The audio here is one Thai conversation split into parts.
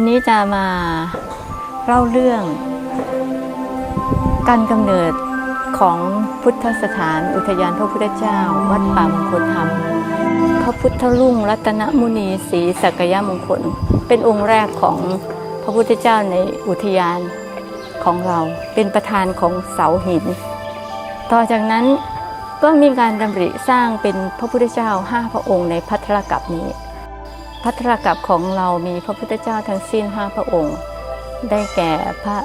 วันนี้จะมาเล่าเรื่องการกำเนิดของพุทธสถานอุทยานพระพุทธเจ้า วัดป่ามงคลธรรม พระพุทธรุ่งรัตนมุนีศรีสักยมงคล เป็นองค์แรกของพระพุทธเจ้าในอุทยานของเราเป็นประธานของเสาหิน ต่อจากนั้นก็มีการดำริสร้างเป็นพระพุทธเจ้าห้าพระองค์ในพัทรกับนี้ พัทรกับของเรามีพระพุทธเจ้าทั้งสิ้นห้าพระองค์ ได้แก่พระ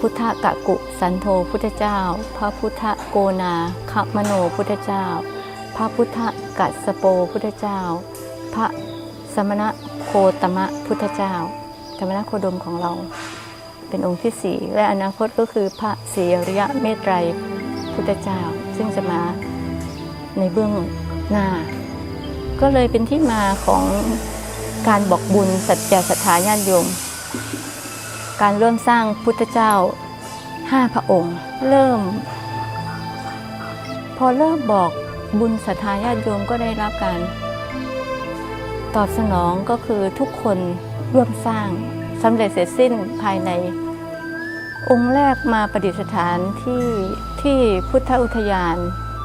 พุทธกะกุสันโธพุทธเจ้า พระพุทธโกนาคมโนพุทธเจ้า พระพุทธกัสโปพุทธเจ้า พระสมณะโคตมะพุทธเจ้าสมณะโคดมของเราเป็นองค์ที่สี่และอนาคตก็คือพระศรีอริยะเมตไตรพุทธเจ้า ซึ่งจะมาในเบื้องหน้า ก็เลยเป็นที่มาของการบอกบุญสัจจะศรัทธาญาติโยม การเริ่มสร้างพุทธเจ้าห้าพระองค์ เริ่ม พอเริ่มบอกบุญศรัทธาญาติโยมก็ได้รับการ ตอบสนองก็คือทุกคนร่วมสร้างสำเร็จเสร็จสิ้นภายใน องค์แรกมาประดิษฐานที่ที่พุทธอุทยาน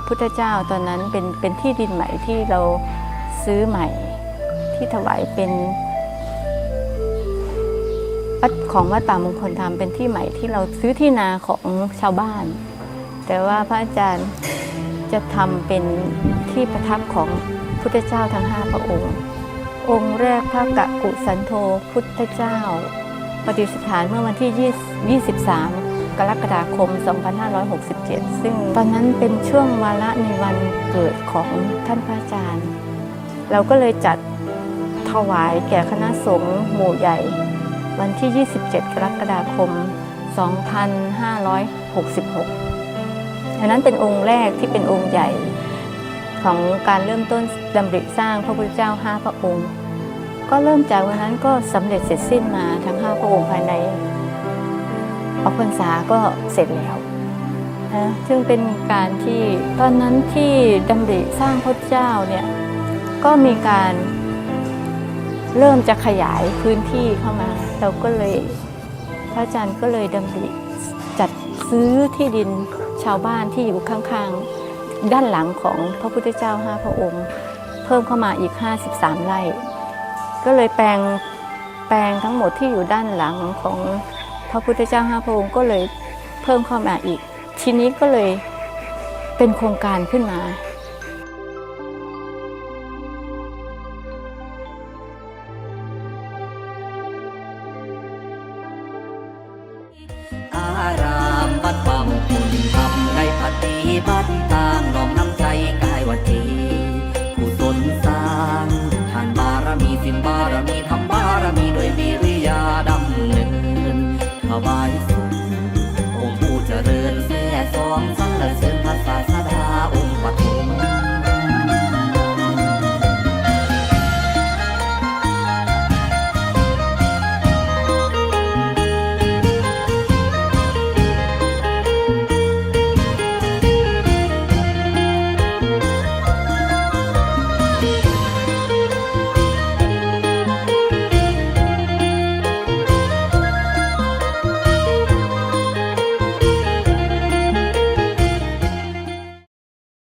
พุทธเจ้าตอนนั้นเป็นเป็นที่ดินใหม่ที่เรา ซื้อใหม่ที่ถวายเป็นวัดของวัดป่ามงคลธรรมเป็นที่ใหม่ที่เราซื้อที่นาของชาวบ้าน แต่ว่าพระอาจารย์จะทำเป็นที่ประทับของพุทธเจ้าทั้งห้าพระองค์ องค์แรกพระกะกุสันโธพุทธเจ้าประดิษฐานเมื่อวันที่ 23 กรกฎาคม 2567 ซึ่งตอนนั้นเป็นช่วงวาระในวันเกิดของท่านพระอาจารย์ เราก็เลยจัดถวายแก่คณะสงฆ์หมู่ใหญ่ วันที่ 27 กรกฎาคม 2566อันนั้นเป็นองค์แรกที่เป็นองค์ใหญ่ของการเริ่มต้นดำริสร้างพระพุทธเจ้าห้าพระองค์ ก็เริ่มจากวันนั้นก็สำเร็จเสร็จสิ้นมาทั้งห้าพระองค์ภายในออกพรรษาก็เสร็จแล้วนะซึ่งเป็นการที่ตอนนั้นที่ดำริสร้างพระเจ้าเนี่ย ก็มีการเริ่มจะขยายพื้นที่เข้ามา เราก็เลยพระอาจารย์ก็เลยดำริจัดซื้อที่ดินชาวบ้านที่อยู่ข้างๆ ด้านหลังของพระพุทธเจ้าห้าพระองค์ เพิ่มเข้ามาอีก 53 ไร่ ก็เลยแปลงแปลงทั้งหมดที่อยู่ด้านหลังของพระพุทธเจ้าห้าพระองค์ก็เลยเพิ่มเข้ามาอีก ทีนี้ก็เลยเป็นโครงการขึ้นมา my life.